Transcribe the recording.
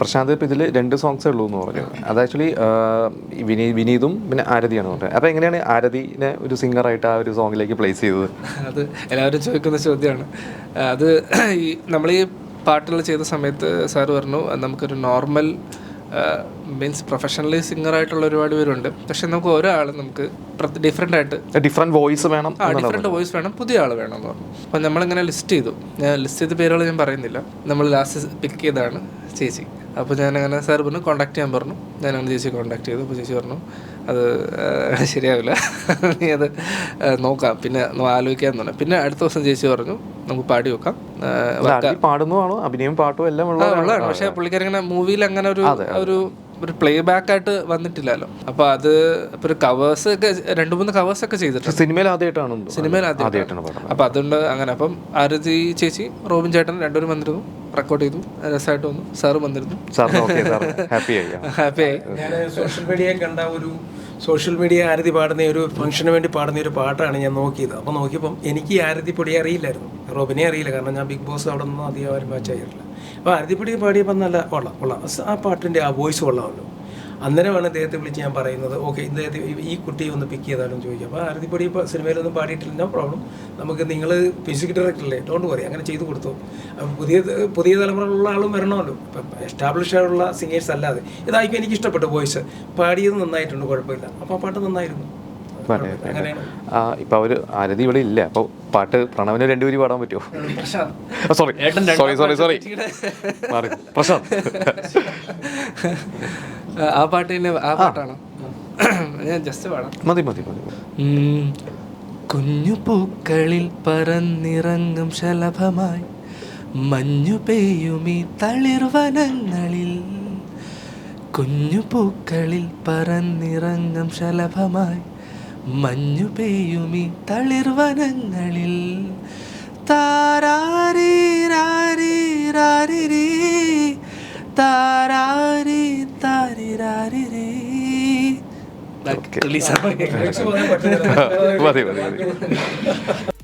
പ്രശാന്ത് ഇപ്പം ഇതിൽ രണ്ട് സോങ്സേ ഉള്ളൂ എന്ന് പറഞ്ഞു അത് ആക്ച്വലി വിനീ വിനീതും പിന്നെ ആരതിയാണ് പറഞ്ഞത്. അപ്പോൾ എങ്ങനെയാണ് ആരതിനെ ഒരു സിംഗറായിട്ട് ആ ഒരു സോങ്ങിലേക്ക് പ്ലേസ് ചെയ്തത്? അത് എല്ലാവരും ചോദിക്കുന്ന ചോദ്യമാണ്. അത് ഈ നമ്മൾ ഈ പാട്ടുകൾ ചെയ്ത സമയത്ത് സാറ് പറഞ്ഞു നമുക്കൊരു നോർമൽ മീൻസ് പ്രൊഫഷണലി സിംഗറായിട്ടുള്ള ഒരുപാട് പേരുണ്ട്. പക്ഷെ നമുക്ക് ഒരാൾ നമുക്ക് ഡിഫറെന്റ് ആയിട്ട് ഡിഫറെന്റ് വോയിസ് വേണം ആ ഡിഫറെന്റ് വോയിസ് വേണം പുതിയ ആൾ വേണം എന്ന് പറഞ്ഞു. അപ്പം നമ്മളിങ്ങനെ ലിസ്റ്റ് ചെയ്തു. ഞാൻ ലിസ്റ്റ് ചെയ്ത പേരുകൾ ഞാൻ പറയുന്നില്ല. നമ്മൾ ലാസ്റ്റ് പിക്ക് ചെയ്തതാണ് ചേച്ചി. അപ്പോൾ ഞാനങ്ങനെ സാർ പറഞ്ഞു കോൺടാക്ട് ചെയ്യാൻ പറഞ്ഞു. ഞാനങ്ങനെ ചേച്ചി കോൺടാക്ട് ചെയ്തു. അപ്പോൾ ചേച്ചി പറഞ്ഞു അത് ശരിയാവില്ല. നീ അത് നോക്കാം. പിന്നെ നോ- ആലോചിക്കാന്ന് പറഞ്ഞു. പിന്നെ അടുത്ത ദിവസം ചേച്ചി പറഞ്ഞു നമുക്ക് പാടി വെക്കാം. പാടുന്നതാണോ അഭിനയം പാട്ടും എല്ലാം ഉള്ളതാണ്. പക്ഷേ പുള്ളിക്കാരിങ്ങനെ മൂവിയിൽ അങ്ങനെ ഒരു ഒരു ഒരു പ്ലേ ബാക്ക് ആയിട്ട് വന്നിട്ടില്ലല്ലോ. അപ്പൊ അത് ഇപ്പൊ ഒരു കവേഴ്സ് ഒക്കെ രണ്ട് മൂന്ന് കവേഴ്സ് ഒക്കെ ചെയ്തിട്ടുണ്ട്. സിനിമയിൽ ആദ്യമായിട്ടാണ് സിനിമയിൽ ആദ്യം ആദ്യമായിട്ടാണ്. അപ്പൊ അതുകൊണ്ട് അങ്ങനെ അപ്പം ആരതി ചേച്ചി റോബിൻ ചേട്ടൻ രണ്ടുപേരും വന്നിരുന്നു. റെക്കോർഡ് ചെയ്തു. രസമായിട്ട് വന്നു. സാറ് വന്നിരുന്നു. സാർ ഓക്കെ സാർ ഹാപ്പി ആയി. ഞാൻ സോഷ്യൽ കണ്ട ഒരു സോഷ്യൽ മീഡിയ ആരതി പാടുന്ന ഒരു ഫംഗ്ഷന് വേണ്ടി പാടുന്ന ഒരു പാട്ടാണ് ഞാൻ നോക്കിയത്. അപ്പോൾ നോക്കിയപ്പോൾ എനിക്ക് ആരതിപ്പൊടി അറിയില്ലായിരുന്നു. റോബിനെ അറിയില്ല. കാരണം ഞാൻ ബിഗ് ബോസ് അവിടെ നിന്നും അധികം ആരും മാച്ച് ആയിട്ടില്ല. അപ്പോൾ ആരതിപ്പൊടി പാടിയപ്പോൾ നല്ല കൊള്ളാം കൊള്ളാം. ആ പാട്ടിന്റെ ആ വോയിസ് കൊള്ളാമല്ലോ. അന്നേരമാണ് അദ്ദേഹത്തെ വിളിച്ച് ഞാൻ പറയുന്നത് ഓക്കെ ഇദ്ദേഹത്തെ ഈ- കുട്ടിയെ ഒന്ന് പിക്ക് ചെയ്താലും? ചോദിക്കും അപ്പോൾ ആരതിപ്പൊടി ഇപ്പോൾ സിനിമയിലൊന്നും പാടിയിട്ടില്ല. നോ പ്രോബ്ലം നമുക്ക് നിങ്ങൾ മ്യൂസിക് ഡയറക്ടറല്ലേ ഡോണ്ട് വറി അങ്ങനെ ചെയ്തു കൊടുത്തു. അപ്പോൾ പുതിയ പുതിയ തലമുറയിലുള്ള ആളും വരണമല്ലോ. ഇപ്പം എസ്റ്റാബ്ലിഷ് ആയിട്ടുള്ള സിംഗേഴ്സ് അല്ലാതെ. ഇതായിരിക്കും എനിക്ക് ഇഷ്ടപ്പെട്ടു വോയിസ് പാടിയത് നന്നായിട്ടുണ്ട്. കുഴപ്പമില്ല. അപ്പോൾ ആ പാട്ട് നന്നായിരുന്നു. അതെ ഇപ്പൊ അവർ ആരതി ഇവിടെ ഇല്ല. അപ്പൊ പാട്ട് പ്രണവിന് രണ്ടുപേരും പാടാൻ പറ്റുമോ? Sorry sorry sorry sorry Prashanth. ആ പാട്ട് തന്നെ ആ പാട്ടാണ്? ഞാൻ ജസ്റ്റ് പാടാം. മതി മതി മതി. കുഞ്ഞു പൂക്കളിൽ പറന്നിറങ്ങും ശലഭമായി. മഞ്ഞു പെയ്യുമീ തളിർവനങ്ങളിൽ കുഞ്ഞു പൂക്കളിൽ പറന്നിറങ്ങും ശലഭമായി. മഞ്ഞു പെയ്യുമി തളിർവനങ്ങളിൽ. താരാരി രാരി രാരിരി താരാരി മതി മതി മതി.